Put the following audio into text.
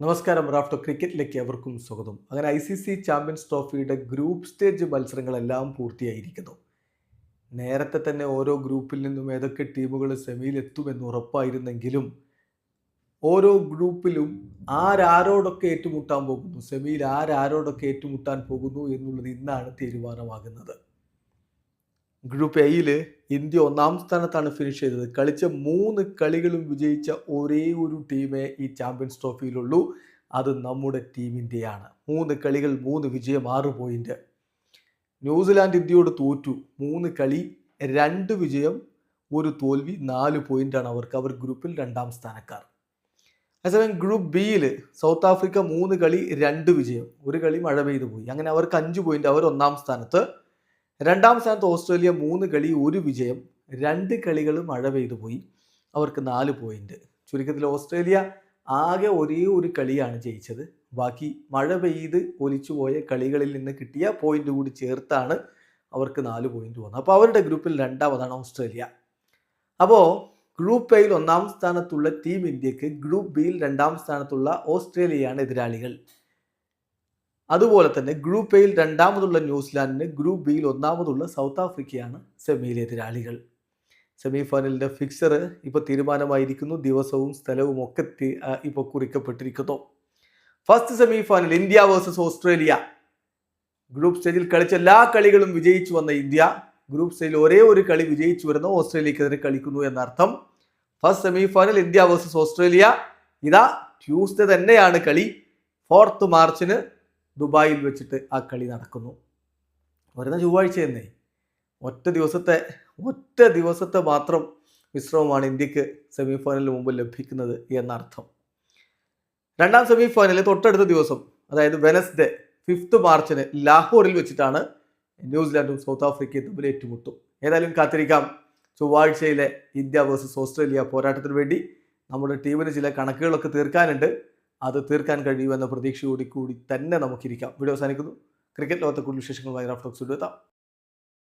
നമസ്കാരം റാഫ്റ്റോ ക്രിക്കറ്റിലേക്ക് എവർക്കും സ്വാഗതം. അങ്ങനെ ഐ സി സി ചാമ്പ്യൻസ് ട്രോഫിയുടെ ഗ്രൂപ്പ് സ്റ്റേജ് മത്സരങ്ങളെല്ലാം പൂർത്തിയായിരിക്കുന്നു. നേരത്തെ തന്നെ ഓരോ ഗ്രൂപ്പിൽ നിന്നും ഏതൊക്കെ ടീമുകൾ സെമിയിൽ എത്തുമെന്ന് ഉറപ്പായിരുന്നെങ്കിലും ഓരോ ഗ്രൂപ്പിലും ആരാരോടൊക്കെ ഏറ്റുമുട്ടാൻ പോകുന്നു സെമിയിൽ ആരാരോടൊക്കെ ഏറ്റുമുട്ടാൻ പോകുന്നു എന്നുള്ളത് ഇന്നാണ് തീരുമാനമാകുന്നത്. ഗ്രൂപ്പ് എയിൽ ഇന്ത്യ ഒന്നാം സ്ഥാനത്താണ് ഫിനിഷ് ചെയ്തത്. കളിച്ച മൂന്ന് കളികളും വിജയിച്ച ഒരേ ഒരു ടീമേ ഈ ചാമ്പ്യൻസ് ട്രോഫിയിലുള്ളൂ അത് നമ്മുടെ ടീം ഇന്ത്യയാണ്. മൂന്ന് കളികൾ മൂന്ന് വിജയം ആറ് പോയിന്റ് ന്യൂസിലാൻഡ് ഇന്ത്യയോട് തോറ്റു. മൂന്ന് കളി രണ്ട് വിജയം ഒരു തോൽവി നാല് പോയിന്റാണ് അവർക്ക്. അവർ ഗ്രൂപ്പിൽ രണ്ടാം സ്ഥാനക്കാർ. അതേസമയം ഗ്രൂപ്പ് ബിയിൽ സൗത്ത് ആഫ്രിക്ക മൂന്ന് കളി രണ്ട് വിജയം. ഒരു കളി മഴ പെയ്തു പോയി. അങ്ങനെ അവർക്ക് അഞ്ച് പോയിന്റ് അവർ ഒന്നാം സ്ഥാനത്ത്. രണ്ടാം സ്ഥാനത്ത് ഓസ്ട്രേലിയ മൂന്ന് കളി ഒരു വിജയം രണ്ട് കളികൾ മഴ പെയ്തു പോയി. അവർക്ക് നാല് പോയിന്റ് ചുരുക്കത്തിൽ ഓസ്ട്രേലിയ ആകെ ഒരേ ഒരു കളിയാണ് ജയിച്ചത്. ബാക്കി മഴ പെയ്ത് ഒലിച്ചുപോയ കളികളിൽ നിന്ന് കിട്ടിയ പോയിന്റ് കൂടി ചേർത്താണ് അവർക്ക് നാല് പോയിന്റ് വന്നത്. അപ്പോൾ അവരുടെ ഗ്രൂപ്പിൽ രണ്ടാമതാണ് ഓസ്ട്രേലിയ. അപ്പോൾ ഗ്രൂപ്പ് എയിൽ ഒന്നാം സ്ഥാനത്തുള്ള ടീം ഇന്ത്യയ്ക്ക് ഗ്രൂപ്പ് ബിയിൽ രണ്ടാം സ്ഥാനത്തുള്ള ഓസ്ട്രേലിയയാണ് എതിരാളികൾ. അതുപോലെ തന്നെ ഗ്രൂപ്പ് എയിൽ രണ്ടാമതുള്ള ന്യൂസിലാൻഡിന് ഗ്രൂപ്പ് ബിയിൽ ഒന്നാമതുള്ള സൗത്ത് ആഫ്രിക്കയാണ് സെമിയിലെ എതിരാളികൾ. സെമി ഫൈനലിന്റെ ഫിക്സർ ഇപ്പോൾ തീരുമാനമായിരിക്കുന്നു. ദിവസവും സ്ഥലവും ഒക്കെ ഇപ്പോൾ കുറിക്കപ്പെട്ടിരിക്കുന്നു. First semi final India versus Australia group സ്റ്റേജിൽ കളിച്ച എല്ലാ കളികളും വിജയിച്ചു വന്ന ഇന്ത്യ. ഗ്രൂപ്പ് സ്റ്റേജിൽ ഒരേ ഒരു കളി വിജയിച്ചു വരുന്ന ഓസ്ട്രേലിയക്കെതിരെ കളിക്കുന്നു എന്നർത്ഥം. First semi final India versus Australia ഇതാ ട്യൂസ്ഡേ തന്നെയാണ് കളി. ഫോർത്ത് മാർച്ചിന് ദുബായിൽ വെച്ചിട്ട് ആ കളി നടക്കുന്നു. വരുന്ന ചൊവ്വാഴ്ച തന്നെ ഒറ്റ ദിവസത്തെ ഒറ്റ ദിവസത്തെ മാത്രം വിശ്രമമാണ് ഇന്ത്യയ്ക്ക് സെമി ഫൈനലിന് മുമ്പ് ലഭിക്കുന്നത് എന്നർത്ഥം. രണ്ടാം സെമി ഫൈനൽ തൊട്ടടുത്ത ദിവസം അതായത് വെനസ്ഡേ ഫിഫ്ത്ത് മാർച്ചിന് ലാഹോറിൽ വെച്ചിട്ടാണ് ന്യൂസിലാൻഡും സൗത്ത് ആഫ്രിക്കയും തമ്മിൽ ഏറ്റുമുട്ടും. ഏതായാലും കാത്തിരിക്കാം. ചൊവ്വാഴ്ചയിലെ ഇന്ത്യ വേഴ്സസ് ഓസ്ട്രേലിയ പോരാട്ടത്തിന് വേണ്ടി നമ്മുടെ ടീമിന് ചില കണക്കുകളൊക്കെ തീർക്കാനുണ്ട്. അത് തീർക്കാൻ കഴിയുമെന്ന പ്രതീക്ഷയോടെ കൂടി തന്നെ നമുക്കിരിക്കാം. വീഡിയോ അവസാനിക്കുന്നു. ക്രിക്കറ്റ് ലോകത്തെ കൂടുതൽ വിശേഷങ്ങളുമായി റാഫ്റ്റോക്സ് എത്താം.